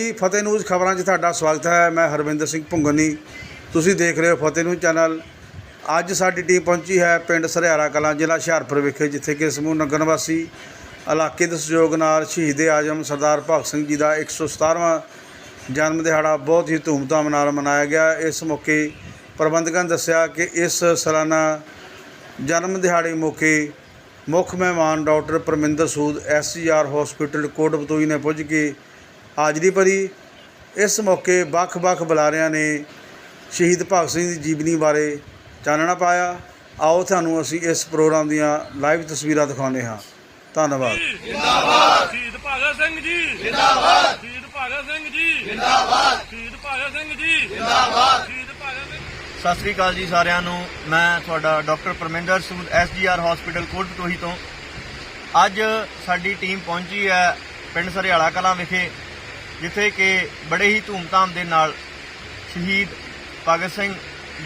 ਹਾਂਜੀ ਫਤਿਹ ਨਿਊਜ਼ ਖਬਰਾਂ 'ਚ ਤੁਹਾਡਾ ਸਵਾਗਤ ਹੈ। ਮੈਂ ਹਰਵਿੰਦਰ ਸਿੰਘ ਭੁੰਗਨੀ। ਤੁਸੀਂ ਦੇਖ ਰਹੇ ਹੋ ਫਤਿਹ ਨਿਊਜ਼ ਚੈਨਲ। ਅੱਜ ਸਾਡੀ ਟੀਮ ਪਹੁੰਚੀ ਹੈ ਪਿੰਡ ਸਰਿਆਰਾ ਕਲਾਂ, ਜ਼ਿਲ੍ਹਾ ਹੁਸ਼ਿਆਰਪੁਰ ਵਿਖੇ, ਜਿੱਥੇ ਕਿ ਸਮੂਹ ਨਗਰ ਵਾਸੀ ਇਲਾਕੇ ਦੇ ਸਹਿਯੋਗ ਨਾਲ ਸ਼ਹੀਦ ਆਜਮ ਸਰਦਾਰ ਭਗਤ ਸਿੰਘ ਜੀ ਦਾ 117ਵਾਂ ਜਨਮ ਦਿਹਾੜਾ ਬਹੁਤ ਹੀ ਧੂਮਧਾਮ ਨਾਲ ਮਨਾਇਆ ਗਿਆ। ਇਸ ਮੌਕੇ ਪ੍ਰਬੰਧਕਾਂ ਨੇ ਦੱਸਿਆ ਕਿ ਇਸ ਸਾਲਾਨਾ ਜਨਮ ਦਿਹਾੜੇ ਮੌਕੇ ਮੁੱਖ ਮਹਿਮਾਨ doctor Parminder Sood S C R hospital ਕੋਟਬਤੂਈ ਨੇ ਪੁੱਜ ਕੇ ਹਾਜ਼ਰੀ ਭਰੀ ਇਸ ਮੌਕੇ ਵੱਖ-ਵੱਖ ਬੁਲਾਰਿਆਂ ਨੇ ਸ਼ਹੀਦ ਭਗਤ ਸਿੰਘ ਦੀ ਜੀਵਨੀ ਬਾਰੇ ਚਾਨਣਾ ਪਾਇਆ। ਆਓ ਤੁਹਾਨੂੰ ਅਸੀਂ ਇਸ ਪ੍ਰੋਗਰਾਮ ਦੀਆਂ ਲਾਈਵ ਤਸਵੀਰਾਂ ਦਿਖਾਉਂਦੇ ਹਾਂ। ਧੰਨਵਾਦ। ਜਿੰਦਾਬਾਦ। ਸ਼ਹੀਦ ਭਗਤ ਸਿੰਘ ਜੀ। ਜਿੰਦਾਬਾਦ। ਸ਼ਹੀਦ ਭਗਤ ਸਿੰਘ ਜੀ। ਜਿੰਦਾਬਾਦ। ਸ਼ਹੀਦ ਭਗਤ ਸਿੰਘ ਜੀ। ਜਿੰਦਾਬਾਦ। ਸ਼ਹੀਦ ਭਗਤ ਸਿੰਘ ਸਤਿ ਸ੍ਰੀ ਅਕਾਲ ਜੀ ਸਾਰਿਆਂ ਨੂੰ। ਮੈਂ ਤੁਹਾਡਾ doctor Parminder Sood S G R hospital ਕੋਟਪਟੋਹੀ ਤੋਂ। ਅੱਜ ਸਾਡੀ ਟੀਮ ਪਹੁੰਚੀ ਹੈ ਪਿੰਡ ਸਰਿਆਲਾ ਕਲਾਂ ਵਿਖੇ। ਜਿੱਥੇ ਕਿ ਬੜੇ ਹੀ ਧੂਮਧਾਮ ਦੇ ਨਾਲ ਸ਼ਹੀਦ ਭਗਤ ਸਿੰਘ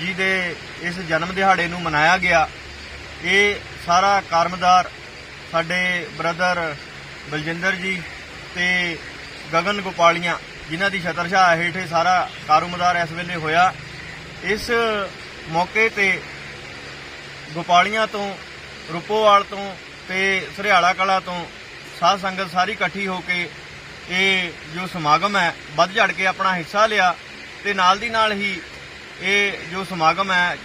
ਜੀ ਦੇ ਇਸ ਜਨਮ ਦਿਹਾੜੇ ਨੂੰ ਮਨਾਇਆ ਗਿਆ। ਇਹ ਸਾਰਾ ਕਾਰਮਦਾਰ ਸਾਡੇ ਬ੍ਰਦਰ ਬਲਜਿੰਦਰ ਜੀ ਤੇ ਗਗਨ ਗੋਪਾਲੀਆਂ ਜਿਨ੍ਹਾਂ ਦੀ ਛਤਰਛਾਇਆ ਹੇਠ ਸਾਰਾ ਕਾਰੋਮਦਾਰ ਇਸ ਵੇਲੇ ਹੋਇਆ। ਇਸ ਮੌਕੇ ਤੇ ਗੋਪਾਲੀਆਂ ਤੋਂ, ਰੁਪੋਵਾਲ ਤੋਂ ਤੇ ਸਰਿਆਲਾ ਕਲਾ ਤੋਂ ਸਾਧ ਸੰਗਤ ਸਾਰੀ ਇਕੱਠੀ ਹੋ ਕੇ ਇਹ ਜੋ ਸਮਾਗਮ ਹੈ, ਵੱਧ ਝੜ ਕੇ ਆਪਣਾ ਹਿੱਸਾ ਲਿਆ ਤੇ ਨਾਲ ਦੀ ਨਾਲ ਹੀ ਇਹ ਜੋ ਸਮਾਗਮ ਹੈ,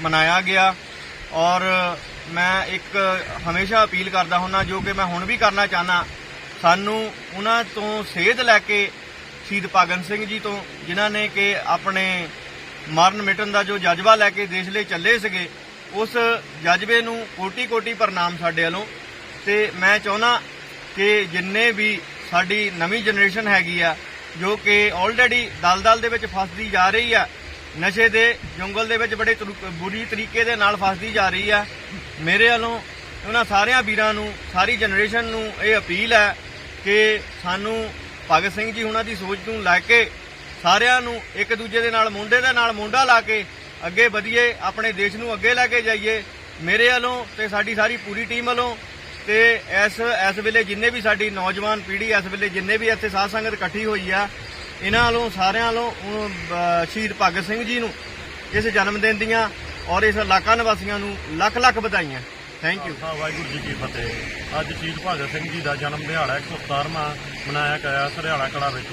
ਮਨਾਇਆ ਗਿਆ। ਔਰ ਮੈਂ ਇੱਕ ਹਮੇਸ਼ਾ ਅਪੀਲ ਕਰਦਾ ਹੁੰਨਾ, ਜੋ ਕਿ ਮੈਂ ਹੁਣ ਵੀ ਕਰਨਾ ਚਾਹਨਾ, ਸਾਨੂੰ ਉਹਨਾਂ ਤੋਂ ਸੇਧ ਲੈ ਕੇ ਸ਼ਹੀਦ ਭਗਤ ਸਿੰਘ ਜੀ ਤੋਂ, ਜਿਨ੍ਹਾਂ ਨੇ ਕਿ ਆਪਣੇ ਮਰਨ ਮਿਟਣ ਦਾ ਜੋ ਜਜ਼ਬਾ ਲੈ ਕੇ ਦੇਸ਼ ਲਈ ਚੱਲੇ ਸੀਗੇ, ਉਸ ਜਜ਼ਬੇ ਨੂੰ ਕੋਟੀ ਕੋਟੀ ਪ੍ਰਣਾਮ ਸਾਡੇ ਵੱਲੋਂ। ਤੇ ਮੈਂ ਚਾਹੁੰਦਾ ਕਿ ਜਿੰਨੇ ਵੀ ਸਾਡੀ ਨਵੀਂ ਜਨਰੇਸ਼ਨ ਹੈਗੀ ਆ, ਜੋ ਕਿ ਆਲਰੇਡੀ ਦਲਦਲ ਦੇ ਵਿੱਚ ਫਸਦੀ ਜਾ ਰਹੀ ਆ। ਨਸ਼ੇ ਦੇ ਜੰਗਲ ਦੇ ਵਿੱਚ ਬੜੇ ਬੁਰੀ ਤਰੀਕੇ ਦੇ ਨਾਲ ਫਸਦੀ ਜਾ ਰਹੀ ਆ। ਮੇਰੇ ਵੱਲੋਂ ਉਹਨਾਂ ਸਾਰਿਆਂ ਵੀਰਾਂ ਨੂੰ, ਸਾਰੀ ਜਨਰੇਸ਼ਨ ਨੂੰ ਇਹ ਅਪੀਲ ਹੈ ਕਿ ਸਾਨੂੰ ਭਗਤ ਸਿੰਘ ਜੀ ਉਹਨਾਂ ਦੀ ਸੋਚ ਨੂੰ ਲੈ ਕੇ ਸਾਰਿਆਂ ਨੂੰ ਇੱਕ ਦੂਜੇ ਦੇ ਨਾਲ, ਮੁੰਡੇ ਦੇ ਨਾਲ ਮੁੰਡਾ ਲਾ ਕੇ ਅੱਗੇ ਵਧੀਏ, ਆਪਣੇ ਦੇਸ਼ ਨੂੰ ਅੱਗੇ ਲੈ ਕੇ ਜਾਈਏ। ਮੇਰੇ ਵੱਲੋਂ ਤੇ ਸਾਡੀ ਸਾਰੀ ਪੂਰੀ ਟੀਮ ਵੱਲੋਂ ਤੇ ਇਸ ਇਸ ਵੇਲੇ ਜਿੰਨੇ ਵੀ ਸਾਡੀ ਨੌਜਵਾਨ ਪੀੜ੍ਹੀ ਇਸ ਵੇਲੇ ਜਿੰਨੇ ਵੀ ਇੱਥੇ ਸਾਧ ਸੰਗਤ ਇਕੱਠੀ ਹੋਈ ਆ, ਇਹਨਾਂ ਵੱਲੋਂ ਸਾਰਿਆਂ ਵੱਲੋਂ ਸ਼ਹੀਦ ਭਗਤ ਸਿੰਘ ਜੀ ਨੂੰ ਇਸ ਜਨਮ ਦਿਨ ਦੀਆਂ ਔਰ ਇਸ ਇਲਾਕਾ ਨਿਵਾਸੀਆਂ ਨੂੰ ਲੱਖ ਲੱਖ ਵਧਾਈਆਂ। ਥੈਂਕ ਯੂ ਵਾਹਿਗੁਰੂ ਜੀ ਕੀ ਫਤਿਹ। ਅੱਜ ਸ਼ਹੀਦ ਭਗਤ ਸਿੰਘ ਜੀ ਦਾ ਜਨਮ ਦਿਹਾੜਾ 117ਵਾਂ ਮਨਾਇਆ ਗਿਆ ਸਰਿਆਲਾ ਕਲਾ ਵਿੱਚ।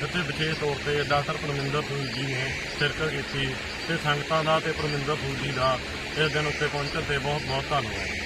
ਜਿੱਥੇ ਵਿਸ਼ੇਸ਼ ਤੌਰ ਤੇ ਡਾਕਟਰ ਪਰਮਿੰਦਰ ਫੂਲ ਜੀ ਨੇ ਸ਼ਿਰਕਤ ਕੀਤੀ ਤੇ ਸੰਗਤਾਂ ਦਾ ਤੇ ਪਰਮਿੰਦਰ ਫੂਲ ਜੀ ਦਾ ਇਸ ਦਿਨ ਉੱਤੇ ਪਹੁੰਚਣ ਤੇ ਬਹੁਤ ਬਹੁਤ ਧੰਨਵਾਦ।